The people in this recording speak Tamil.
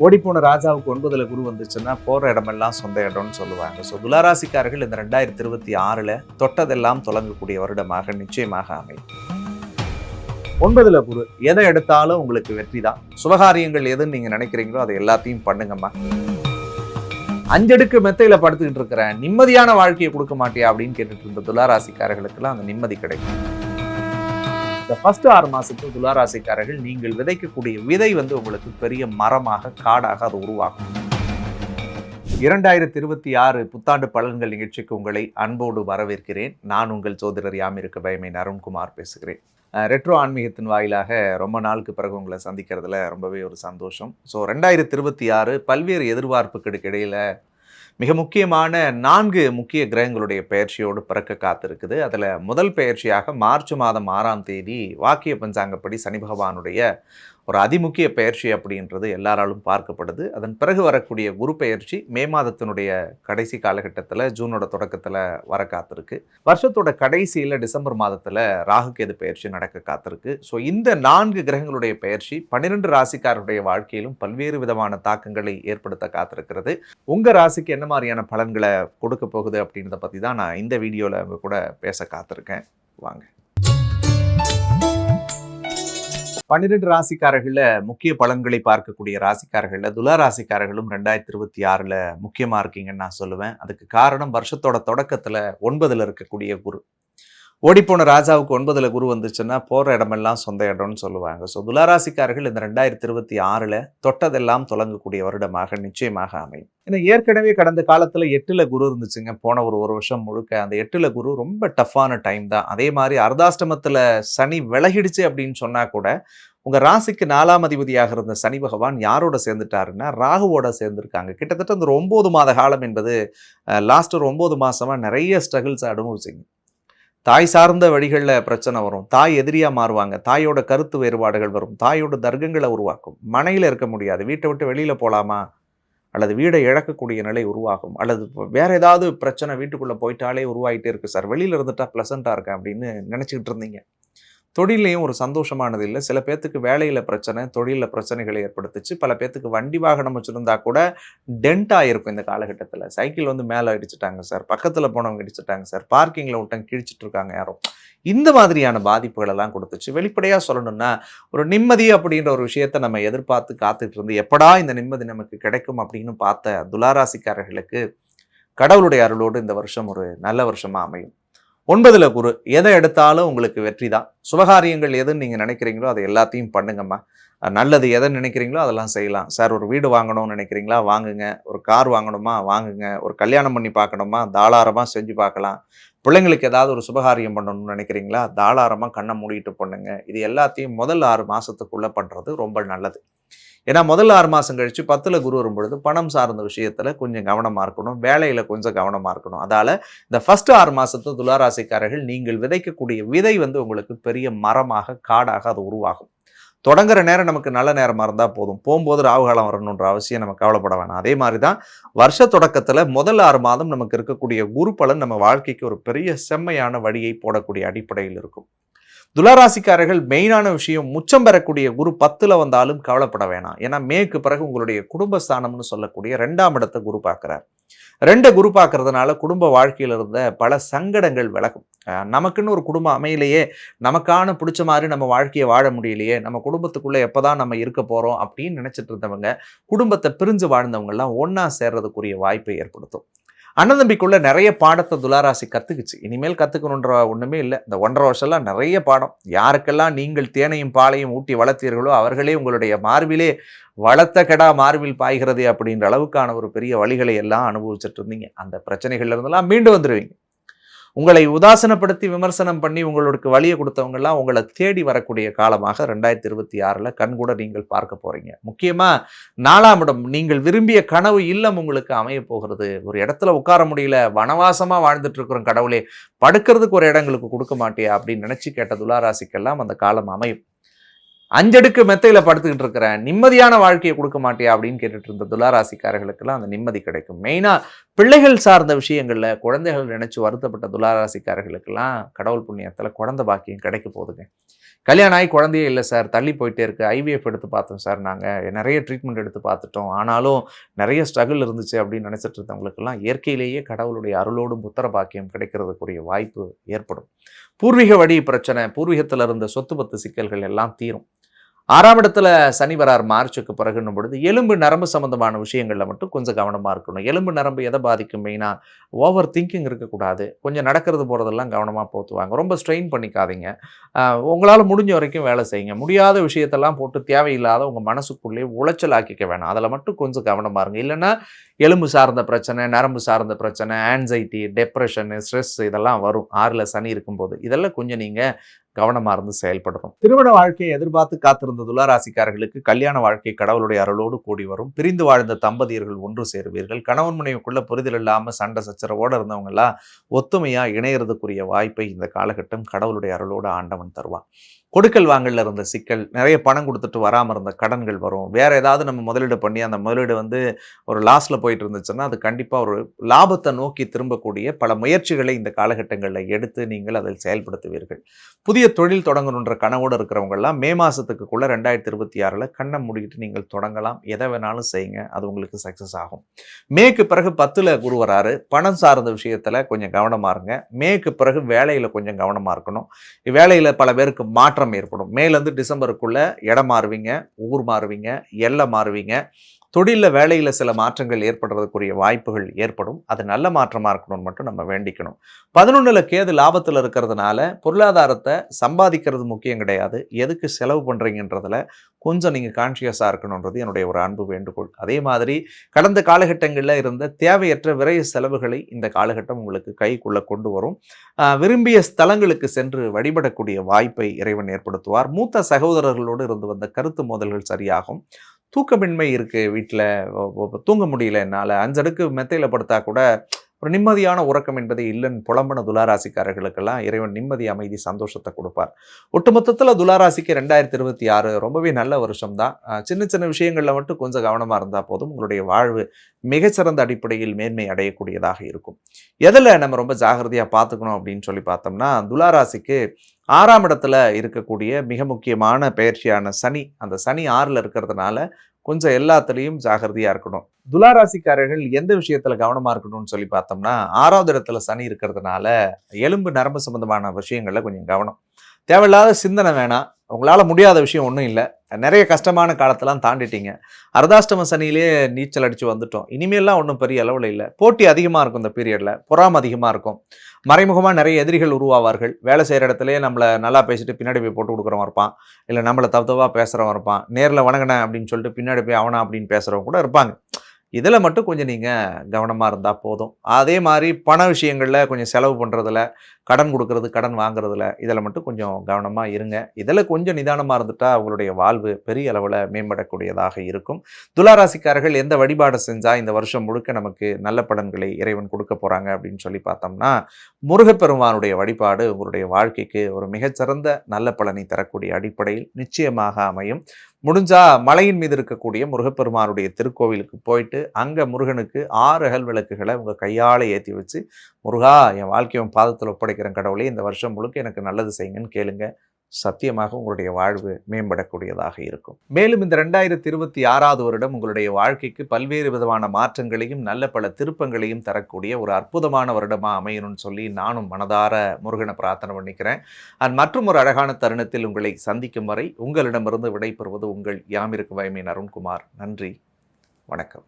ஓடிப்போன ராஜாவுக்கு ஒன்பதுல குரு வந்துச்சுன்னா போற இடமெல்லாம் சொந்த இடம்னு சொல்லுவாங்க. ஸோ துளாராசிக்காரர்கள் இந்த ரெண்டாயிரத்தி இருபத்தி ஆறுல தொட்டதெல்லாம் தொடங்கக்கூடிய வருடமாக நிச்சயமாக அமையும். ஒன்பதுல குரு எதை எடுத்தாலும் உங்களுக்கு வெற்றி தான். சுபகாரியங்கள் எதுன்னு நீங்க நினைக்கிறீங்களோ அதை எல்லாத்தையும் பண்ணுங்கம்மா. அஞ்சடுக்கு மெத்தையில படுத்துக்கிட்டு இருக்கிறேன். நிம்மதியான வாழ்க்கையை கொடுக்க மாட்டியா அப்படின்னு கேட்டுட்டு இருந்த துளாராசிக்காரர்களுக்கெல்லாம் அந்த நிம்மதி கிடைக்கும். இந்த ஃபர்ஸ்ட் ஆறு மாசத்து துளாராசிக்காரர்கள் நீங்கள் விதைக்கக்கூடிய விதை வந்து உங்களுக்கு பெரிய மரமாக காடாக அது உருவாகும். இரண்டாயிரத்தி இருபத்தி ஆறு புத்தாண்டு பலன்கள் நிகழ்ச்சிக்கு உங்களை அன்போடு வரவேற்கிறேன். நான் உங்கள் சோதரர் யாம் இருக்க பயமை அருண்குமார் பேசுகிறேன். ரெட்ரோ ஆன்மீகத்தின் வாயிலாக ரொம்ப நாளுக்கு பிறகு உங்களை சந்திக்கிறதுல ரொம்பவே ஒரு சந்தோஷம். ஸோ ரெண்டாயிரத்தி இருபத்தி ஆறு பல்வேறு எதிர்பார்ப்புகளுக்கு இடையில மிக முக்கியமான நான்கு முக்கிய கிரகங்களுடைய பெயர்ச்சியோடு பிறக்க காத்திருக்குது. அதில் முதல் பெயர்ச்சியாக மார்ச் மாதம் ஆறாம் தேதி வாக்கிய பஞ்சாங்கப்படி சனி பகவானுடைய ஒரு அதிமுக்கிய பெயர்ச்சி அப்படின்றது எல்லாராலும் பார்க்கப்படுது. அதன் பிறகு வரக்கூடிய குரு பயிற்சி மே மாதத்தினுடைய கடைசி காலகட்டத்தில் ஜூனோட தொடக்கத்தில் வர காத்திருக்கு. வருஷத்தோட கடைசியில் டிசம்பர் மாதத்தில் ராகுகேது பெயர்ச்சி நடக்க காத்திருக்கு. ஸோ இந்த நான்கு கிரகங்களுடைய பயிற்சி பன்னிரெண்டு ராசிக்காரருடைய வாழ்க்கையிலும் பல்வேறு விதமான தாக்கங்களை ஏற்படுத்த காத்திருக்கிறது. உங்கள் ராசிக்கு என்ன மாதிரியான பலன்களை கொடுக்க போகுது அப்படின்றத பற்றி தான் நான் இந்த வீடியோவில் அவங்க கூட பேச காத்திருக்கேன். வாங்க. பன்னிரெண்டு ராசிக்காரர்களில் முக்கிய பலன்களை பார்க்கக்கூடிய ராசிக்காரர்களில் துலா ராசிக்காரர்களும் ரெண்டாயிரத்தி இருபத்தி ஆறில் முக்கியமாக இருக்கீங்கன்னு நான் சொல்லுவேன். அதுக்கு காரணம் வருஷத்தோட தொடக்கத்தில் ஒன்பதில் இருக்கக்கூடிய குரு. ஓடிப்போன ராஜாவுக்கு ஒன்பதில் குரு வந்துச்சுன்னா போகிற இடமெல்லாம் சொந்த இடம்னு சொல்லுவாங்க. ஸோ துளாராசிக்காரர்கள் இந்த ரெண்டாயிரத்தி இருபத்தி ஆறில் தொட்டதெல்லாம் தொடங்கக்கூடிய வருடமாக நிச்சயமாக அமையும். ஏன்னா ஏற்கனவே கடந்த காலத்தில் எட்டில் குரு இருந்துச்சுங்க. போன ஒரு ஒரு வருஷம் முழுக்க அந்த எட்டில் குரு ரொம்ப டஃப்பான டைம் தான். அதே மாதிரி அர்தாஷ்டமத்தில் சனி விலகிடுச்சு அப்படின்னு சொன்னால் கூட உங்கள் ராசிக்கு நாலாம் அதிபதியாக இருந்த சனி பகவான் யாரோட சேர்ந்துட்டாருன்னா ராகுவோட சேர்ந்துருக்காங்க. கிட்டத்தட்ட அந்த ஒரு மாத காலம் என்பது லாஸ்ட் ஒரு ஒம்பது மாதமாக நிறைய ஸ்ட்ரகிள்ஸ் அனுபவிச்சிங்க. தாய் சார்ந்த வழிகளில் பிரச்சனை வரும். தாய் எதிரியாக மாறுவாங்க. தாயோட கருத்து வேறுபாடுகள் வரும். தாயோட தர்க்கங்களை உருவாக்கும். மனையில் இருக்க முடியாது. வீட்டை விட்டு வெளியில் போகலாமா அல்லது வீடை இழக்கக்கூடிய நிலை உருவாகும். அல்லது வேறு ஏதாவது பிரச்சனை வீட்டுக்குள்ளே போயிட்டாலே உருவாகிட்டே இருக்குது சார் வெளியில் இருந்துட்டா ப்ளசண்ட்டாக இருக்கேன் அப்படின்னு நினச்சிக்கிட்டு இருந்தீங்க. தொழிலையும் ஒரு சந்தோஷமானது இல்லை. சில பேர்த்துக்கு வேலையில் பிரச்சனை தொழிலில் பிரச்சனைகளை ஏற்படுத்துச்சு. பல பேர்த்துக்கு வண்டி வாகனம் வச்சுருந்தா கூட டென்ட்டாக இருக்கும் இந்த காலகட்டத்தில். சைக்கிள் வந்து மேலே இடிச்சிட்டாங்க சார். பக்கத்தில் போனவங்க அடிச்சுட்டாங்க சார். பார்க்கிங்கில் விட்டவங்க கிழிச்சிட்டு இருக்காங்க யாரும் இந்த மாதிரியான பாதிப்புகள் எல்லாம் கொடுத்துச்சு. வெளிப்படையாக சொல்லணும்னா ஒரு நிம்மதி அப்படின்ற ஒரு விஷயத்த நம்ம எதிர்பார்த்து காத்துட்டு இருந்து எப்படா இந்த நிம்மதி நமக்கு கிடைக்கும் அப்படின்னு பார்த்த துளாராசிக்காரர்களுக்கு கடவுளுடைய அருளோடு இந்த வருஷம் ஒரு நல்ல வருஷமாக அமையும். ஒன்பதுல குரு எதை எடுத்தாலும் உங்களுக்கு வெற்றி தான் சுபகாரியங்கள் எதுன்னு நீங்கள் நினைக்கிறீங்களோ அதை எல்லாத்தையும் பண்ணுங்கம்மா. நல்லது எதை நினைக்கிறீங்களோ அதெல்லாம் செய்யலாம். சார் ஒரு வீடு வாங்கணும்னு நினைக்கிறீங்களா? வாங்குங்க. ஒரு கார் வாங்கணுமா? வாங்குங்க. ஒரு கல்யாணம் பண்ணி பார்க்கணுமா? தாளாரமாக செஞ்சு பார்க்கலாம். பிள்ளைங்களுக்கு ஏதாவது ஒரு சுபகாரியம் பண்ணணும்னு நினைக்கிறீங்களா? தாளாரமாக கண்ணை மூடிட்டு பண்ணுங்க. இது எல்லாத்தையும் முதல் ஆறு மாதத்துக்குள்ளே பண்ணுறது ரொம்ப நல்லது. ஏன்னா முதல்ல ஆறு மாதம் கழித்து பத்தில் குரு வரும்பொழுது பணம் சார்ந்த விஷயத்தில் கொஞ்சம் கவனமாக இருக்கணும். வேலையில் கொஞ்சம் கவனமாக இருக்கணும். அதால் இந்த ஃபஸ்ட்டு ஆறு மாதத்து துளாராசிக்காரர்கள் நீங்கள் விதைக்கக்கூடிய விதை வந்து உங்களுக்கு பெரிய மரமாக காடாக அது உருவாகும். தொடங்குற நேரம் நமக்கு நல்ல நேரமாக இருந்தால் போதும். போகும்போது ராகுகாலம் வரணுன்ற அவசியம் நம்ம கவலைப்பட வேணாம். அதே மாதிரி தான் வருஷ தொடக்கத்தில் முதல் ஆறு மாதம் நமக்கு இருக்கக்கூடிய குரு பலன் நம்ம வாழ்க்கைக்கு ஒரு பெரிய செம்மையான வழியை போடக்கூடிய அடிப்படையில் இருக்கும். துளராசிக்காரர்கள் மெயினான விஷயம் முச்சம் பெறக்கூடிய குரு பத்தில் வந்தாலும் கவலைப்பட வேணாம். ஏன்னா மேற்கு பிறகு உங்களுடைய குடும்பஸ்தானம்னு சொல்லக்கூடிய ரெண்டாம் இடத்தை குரு பார்க்குறார். ரெண்டு குரு பார்க்கறதுனால குடும்ப வாழ்க்கையில் இருந்த பல சங்கடங்கள் விலகும். நமக்குன்னு ஒரு குடும்பம் அமையிலேயே நமக்கான பிடிச்ச மாதிரி நம்ம வாழ்க்கையை வாழ முடியலையே நம்ம குடும்பத்துக்குள்ளே எப்போ தான் நம்ம இருக்க போகிறோம் அப்படின்னு நினச்சிட்டு இருந்தவங்க குடும்பத்தை பிரிஞ்சு வாழ்ந்தவங்கெல்லாம் ஒன்றா சேர்றதுக்குரிய வாய்ப்பை ஏற்படுத்தும். அண்ணதம்பிக்குள்ள நிறைய பாடத்தை துளாராசி கற்றுக்குச்சு இனிமேல் கற்றுக்கணுன்ற ஒன்றுமே இல்லை. இந்த ஒன்றரை வருஷம்லாம் நிறைய பாடம். யாருக்கெல்லாம் நீங்கள் தேனையும் பாலையும் ஊட்டி வளர்த்தீர்களோ அவர்களே உங்களுடைய மார்பிலே வளர்த்த கெடா மார்பில் பாய்கிறது அப்படின்ற அளவுக்கான ஒரு பெரிய வழிகளை எல்லாம் அனுபவிச்சுட்டு இருந்தீங்க. அந்த பிரச்சனைகள்ல இருந்தெல்லாம் மீண்டு வந்துடுவீங்க உங்களை உதாசனப்படுத்தி விமர்சனம் பண்ணி உங்களுக்கு வழியை கொடுத்தவங்கெல்லாம் உங்களை தேடி வரக்கூடிய காலமாக ரெண்டாயிரத்தி இருபத்தி ஆறில் கண்கூட நீங்கள் பார்க்க போகிறீங்க முக்கியமாக நாலாம் இடம் நீங்கள் விரும்பிய கனவு இல்லம் உங்களுக்கு அமைய போகிறது. ஒரு இடத்துல உட்கார முடியல வனவாசமாக வாழ்ந்துட்டு இருக்கிறோம் கடவுளே படுக்கிறதுக்கு ஒரு இடங்களுக்கு கொடுக்க மாட்டியா அப்படின்னு நினச்சி கேட்ட துளாராசிக்கெல்லாம் அந்த காலம் அமையும். அஞ்சடுக்கு மெத்தையில் படுத்துக்கிட்டு இருக்கிறேன் நிம்மதியான வாழ்க்கையை கொடுக்க மாட்டியா அப்படின்னு கேட்டுட்டு இருந்த துளாராசிக்காரர்களுக்கெல்லாம் அந்த நிம்மதி கிடைக்கும். மெயினாக பிள்ளைகள் சார்ந்த விஷயங்களில் குழந்தைகள் நினைச்சு வருத்தப்பட்ட துளாராசிக்காரர்களுக்கெல்லாம் கடவுள் புண்ணியத்தில் குழந்தை பாக்கியம் கிடைக்க போகுதுங்க. கல்யாணம் ஆகி குழந்தையே இல்லை சார் தள்ளி போயிட்டே இருக்கு. ஐவிஎஃப் எடுத்து பார்த்தோம் சார் நாங்கள் நிறைய ட்ரீட்மெண்ட் எடுத்து பார்த்துட்டோம். ஆனாலும் நிறைய ஸ்ட்ரகிள் இருந்துச்சு அப்படின்னு நினச்சிட்டு இருந்தவங்களுக்கெல்லாம் இயற்கையிலேயே கடவுளுடைய அருளோடும் புத்திர பாக்கியம் கிடைக்கிறதுக்குரிய வாய்ப்பு ஏற்படும். பூர்வீக வழி பிரச்சனை பூர்வீகத்தில் இருந்த சொத்து பத்து சிக்கல்கள் எல்லாம் தீரும். ஆறாம் இடத்துல சனி வரார் மார்ச்சுக்கு பிறகுன்னும் பொழுது எலும்பு நரம்பு சம்பந்தமான விஷயங்களில் மட்டும் கொஞ்சம் கவனமாக இருக்கணும். எலும்பு நரம்பு எதை பாதிக்கும் மெயினாக ஓவர் திங்கிங் இருக்கக்கூடாது. கொஞ்சம் நடக்கிறது போகிறதெல்லாம் கவனமாக போத்துவாங்க. ரொம்ப ஸ்ட்ரெயின் பண்ணிக்காதீங்க. உங்களால் முடிஞ்ச வரைக்கும் வேலை செய்யுங்க. முடியாத விஷயத்தெல்லாம் போட்டு தேவையில்லாத உங்கள் மனசுக்குள்ளேயே உளைச்சல் ஆக்கிக்க வேணாம். அதில் மட்டும் கொஞ்சம் கவனமாக இருங்க. இல்லைன்னா எலும்பு சார்ந்த பிரச்சனை நரம்பு சார்ந்த பிரச்சனை ஆன்சைட்டி டெப்ரெஷனு ஸ்ட்ரெஸ் இதெல்லாம் வரும். ஆறில் சனி இருக்கும்போது. இதெல்லாம் கொஞ்சம் நீங்கள் கவனமாக இருந்து செயல்படணும். திருமண வாழ்க்கையை எதிர்பார்த்து காத்திருந்த துளாராசிக்காரர்களுக்கு கல்யாண வாழ்க்கை கடவுளுடைய அருளோடு கூடி வரும். பிரிந்து வாழ்ந்த தம்பதியர்கள் ஒன்று சேருவீர்கள். கணவன் மனைவிக்குள்ள புரிதல் இல்லாமல் சண்டை சச்சரவோடு இருந்தவங்கெல்லாம் ஒத்துமையாக இணையறதுக்குரிய வாய்ப்பை இந்த காலகட்டம் கடவுளுடைய அருளோடு ஆண்டவன் தருவான். கொடுக்கல் வாங்கல இருந்த சிக்கல் நிறைய பணம் கொடுத்துட்டு வராமல் இருந்த கடன்கள் வரும். வேற ஏதாவது நம்ம முதலீடு பண்ணி அந்த முதலீடு வந்து ஒரு லாஸில் போயிட்டு இருந்துச்சுன்னா அது கண்டிப்பாக ஒரு லாபத்தை நோக்கி திரும்பக்கூடிய பல முயற்சிகளை இந்த காலகட்டங்களில் எடுத்து நீங்கள் அதில் செயல்படுத்துவீர்கள். புதிய தொழில் தொடங்கணுன்ற கனவோடு இருக்கிறவங்கெல்லாம் மே மாதத்துக்குள்ளே ரெண்டாயிரத்தி இருபத்தி ஆறில் கண்ணை மூடிக்கிட்டு நீங்கள் தொடங்கலாம். எதை வேணாலும் செய்யுங்க. அது உங்களுக்கு சக்ஸஸ் ஆகும். மேக்கு பிறகு பத்தில் குரு வராரு. பணம் சார்ந்த விஷயத்தில் கொஞ்சம் கவனமாக இருங்க. மேக்கு பிறகு வேலையில் கொஞ்சம் கவனமாக இருக்கணும். வேலையில் பல பேருக்கு மாற்றம் மாற்றம் ஏற்படும். மேலேருந்து டிசம்பருக்குள்ள இடம் மாறுவீங்க ஊர் மாறுவீங்க எல்லை மாறுவீங்க. தொழிலில் வேலையில் சில மாற்றங்கள் ஏற்படுறதுக்குரிய வாய்ப்புகள் ஏற்படும். அது நல்ல மாற்றமாக இருக்கணும்னு மட்டும் நம்ம வேண்டிக்கணும். பதினொன்றில் கேது லாபத்தில் இருக்கிறதுனால பொருளாதாரத்தை சம்பாதிக்கிறது முக்கியம் கிடையாது. எதுக்கு செலவு பண்ணுறீங்கன்றதில் கொஞ்சம் நீங்கள் கான்ஷியஸாக இருக்கணுன்றது என்னுடைய ஒரு அன்பு வேண்டுகோள். அதே மாதிரி கடந்த காலகட்டங்களில் இருந்த தேவையற்ற விரைய செலவுகளை இந்த காலகட்டம் உங்களுக்கு கைக்குள்ளே கொண்டு வரும். விரும்பிய ஸ்தலங்களுக்கு சென்று வழிபடக்கூடிய வாய்ப்பை இறைவன் ஏற்படுத்துவார். மூத்த சகோதரர்களோடு இருந்து வந்த கருத்து மோதல்கள் சரியாகும். தூக்கமின்மை இருக்குது வீட்டில் தூங்க முடியல என்னால். அஞ்சடுக்கு மெத்தையில் படுத்தா கூட ஒரு நிம்மதியான உறக்கம் என்பதே இல்லைன்னு புலம்பன துளாராசிக்காரர்களுக்கெல்லாம் இறைவன் நிம்மதி அமைதி சந்தோஷத்தை கொடுப்பார். ஒட்டுமொத்தத்தில் துளாராசிக்கு ரெண்டாயிரத்தி இருபத்தி ஆறு ரொம்பவே நல்ல வருஷம் தான் சின்ன சின்ன விஷயங்களில் மட்டும் கொஞ்சம் கவனமாக இருந்தால் போதும். உங்களுடைய வாழ்வு மிகச்சிறந்த அடிப்படையில் மேன்மை அடையக்கூடியதாக இருக்கும். எதில் நம்ம ரொம்ப ஜாகிரதையாக பார்த்துக்கணும் அப்படின்னு சொல்லி பார்த்தோம்னா துளாராசிக்கு ஆறாம் இடத்துல இருக்கக்கூடிய மிக முக்கியமான பயிற்சியான சனி அந்த சனி ஆறில் இருக்கிறதுனால கொஞ்சம் எல்லாத்துலேயும் ஜாகிரதையாக இருக்கணும். துளாராசிக்காரர்கள் எந்த விஷயத்தில் கவனமாக இருக்கணும்னு சொல்லி பார்த்தோம்னா ஆறாவது இடத்துல சனி இருக்கிறதுனால எலும்பு நரம்பு சம்பந்தமான விஷயங்களில் கொஞ்சம் கவனம். தேவையில்லாத சிந்தனை வேணாம். உங்களால் முடியாத விஷயம் ஒன்றும் இல்லை. நிறைய கஷ்டமான காலத்தெல்லாம் தாண்டிட்டீங்க. அர்தாஷ்டம சனியிலே நீச்சல் அடித்து வந்துட்டோம். இனிமேல்லாம் ஒன்றும் பெரிய அளவில் இல்லை. போட்டி அதிகமாக இருக்கும் இந்த பீரியடில் பொறாம அதிகமாக இருக்கும். மறைமுகமாக நிறைய எதிரிகள் உருவாவார்கள். வேலை செய்கிற இடத்துலையே நம்மளை நல்லா பேசிட்டு பின்னாடி போய் போட்டு கொடுக்குறவன் இருப்பான். இல்லை நம்மளை தவத்தவாக பேசுகிறவன் இருப்பான். நேரில் வணங்கினேன் அப்படின்னு சொல்லிட்டு பின்னாடி போய் அவனா அப்படின்னு பேசுகிறவங்க கூட இருப்பாங்க. இதில் மட்டும் கொஞ்சம் நீங்கள் கவனமாக இருந்தால் போதும். அதே மாதிரி பண விஷயங்களில் கொஞ்சம் செலவு பண்ணுறதுல கடன் கொடுக்கறது கடன் வாங்குறதுல இதில் மட்டும் கொஞ்சம் கவனமாக இருங்க. இதில் கொஞ்சம் நிதானமாக இருந்துட்டால் அவங்களுடைய வாழ்வு பெரிய அளவில் மேம்படக்கூடியதாக இருக்கும். துளாராசிக்காரர்கள் எந்த வழிபாடு செஞ்சால் இந்த வருஷம் முழுக்க நமக்கு நல்ல பலன்களை இறைவன் கொடுக்க போகிறாங்க அப்படின்னு சொல்லி பார்த்தோம்னா முருகப்பெருமானுடைய வழிபாடு உங்களுடைய வாழ்க்கைக்கு ஒரு மிகச்சிறந்த நல்ல பலனை தரக்கூடிய அடிப்படையில் நிச்சயமாக அமையும். முடிஞ்சா மலையின் மீது இருக்கக்கூடிய முருகப்பெருமானுடைய திருக்கோவிலுக்கு போயிட்டு அங்கே முருகனுக்கு ஆறு அகல் விளக்குகளை உங்கள் கையால் ஏற்றி வச்சு முருகா என் வாழ்க்கையை பாதத்தில் ஒப்படைக்கிறேன் கடவுளே இந்த வருஷம் முழுக்க எனக்கு நல்லது செய்யுங்கன்னு கேளுங்க. சத்தியமாக உங்களுடைய வாழ்வு மேம்படக்கூடியதாக இருக்கும். மேலும் இந்த ரெண்டாயிரத்தி இருபத்தி ஆறாவது வருடம் உங்களுடைய வாழ்க்கைக்கு பல்வேறு விதமான மாற்றங்களையும் நல்ல பல திருப்பங்களையும் தரக்கூடிய ஒரு அற்புதமான வருடமாக அமையணும்னு சொல்லி நானும் மனதார முருகனை பிரார்த்தனை பண்ணிக்கிறேன். அண்ட் மற்றும் ஒரு அழகான தருணத்தில் உங்களை சந்திக்கும் வரை உங்களிடமிருந்து விடைபெறுவது உங்கள் யாமிருக்கு வயமின் அருண்குமார். நன்றி. வணக்கம்.